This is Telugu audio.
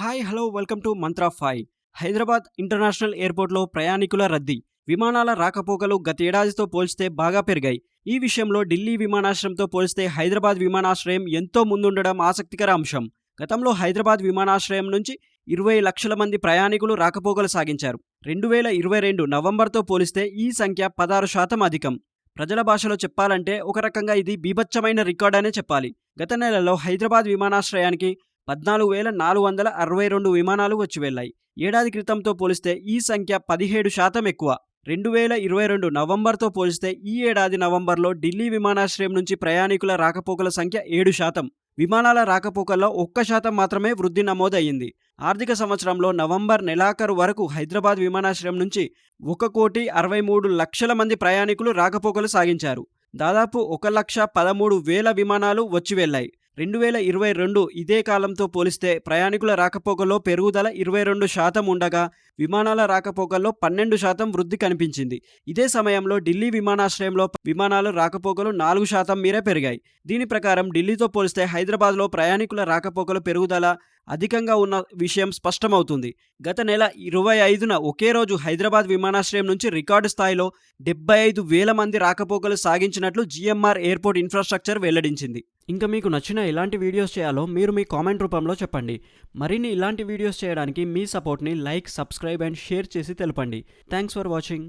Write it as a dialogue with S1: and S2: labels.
S1: Hi hello welcome to Mantra five. Hyderabad international ఎయిర్పోర్ట్లో ప్రయాణికుల రద్దీ. విమానాల రాకపోకలు గతేడాదితో పోల్చితే బాగా పెరిగాయి. ఈ విషయంలో ఢిల్లీ విమానాశ్రయంతో పోల్చితే హైదరాబాద్ విమానాశ్రయం ఎంతో ముందుండడం ఆసక్తికర అంశం. గతంలో హైదరాబాద్ విమానాశ్రయం నుంచి ఇరవై లక్షల మంది ప్రయాణికులు రాకపోకలు సాగించారు. రెండు వేల ఇరవై రెండు నవంబర్తో పోలిస్తే ఈ సంఖ్య పదహారు శాతం అధికం. ప్రజల భాషలో చెప్పాలంటే ఒక రకంగా ఇది బీభత్సమైన రికార్డ్ అనే చెప్పాలి. గత నెలలో హైదరాబాద్ విమానాశ్రయానికి పద్నాలుగు వేల నాలుగు వందల అరవై రెండు విమానాలు వచ్చి వెళ్ళాయి. ఏడాది క్రితంతో పోలిస్తే ఈ సంఖ్య పదిహేడు శాతం ఎక్కువ. రెండు వేల ఇరవై రెండు నవంబర్తో పోలిస్తే ఈ ఏడాది నవంబర్లో ఢిల్లీ విమానాశ్రయం నుంచి ప్రయాణికుల రాకపోకల సంఖ్య ఏడు శాతం. విమానాల రాకపోకల్లో ఒక్క శాతం మాత్రమే వృద్ధి నమోదయ్యింది. ఆర్థిక సంవత్సరంలో నవంబర్ నెలాఖరు వరకు హైదరాబాద్ విమానాశ్రయం నుంచి ఒక కోటి అరవై మూడు లక్షల మంది ప్రయాణికులు రాకపోకలు సాగించారు. దాదాపు ఒక లక్ష పదమూడు వేల విమానాలు వచ్చి వెళ్ళాయి రెండు వేల ఇరవై రెండు ఇదే కాలంతో పోలిస్తే ప్రయాణికుల రాకపోకల్లో పెరుగుదల ఇరవై రెండు శాతం ఉండగా విమానాల రాకపోకల్లో పన్నెండు శాతం వృద్ధి కనిపించింది. ఇదే సమయంలో ఢిల్లీ విమానాశ్రయంలో విమానాలు రాకపోకలు నాలుగు శాతం మీరే పెరిగాయి. దీని ప్రకారం ఢిల్లీతో పోలిస్తే హైదరాబాద్లో ప్రయాణికుల రాకపోకలు పెరుగుదల అధికంగా ఉన్న విషయం స్పష్టమవుతుంది. గత నెల ఇరవై ఐదున ఒకే రోజు హైదరాబాద్ విమానాశ్రయం నుంచి రికార్డు స్థాయిలో డెబ్బై ఐదు వేల మంది రాకపోకలు సాగించినట్లు జిఎంఆర్ ఎయిర్పోర్ట్ ఇన్ఫ్రాస్ట్రక్చర్ వెల్లడించింది. ఇంకా మీకు నచ్చిన ఎలాంటి వీడియోస్ చేయాలో మీరు మీ కామెంట్ రూపంలో చెప్పండి. మరిన్ని ఇలాంటి వీడియోస్ చేయడానికి మీ సపోర్ట్ని లైక్ సబ్స్క్రైబ్ అండ్ షేర్ చేసి తెలపండి. Thanks for watching.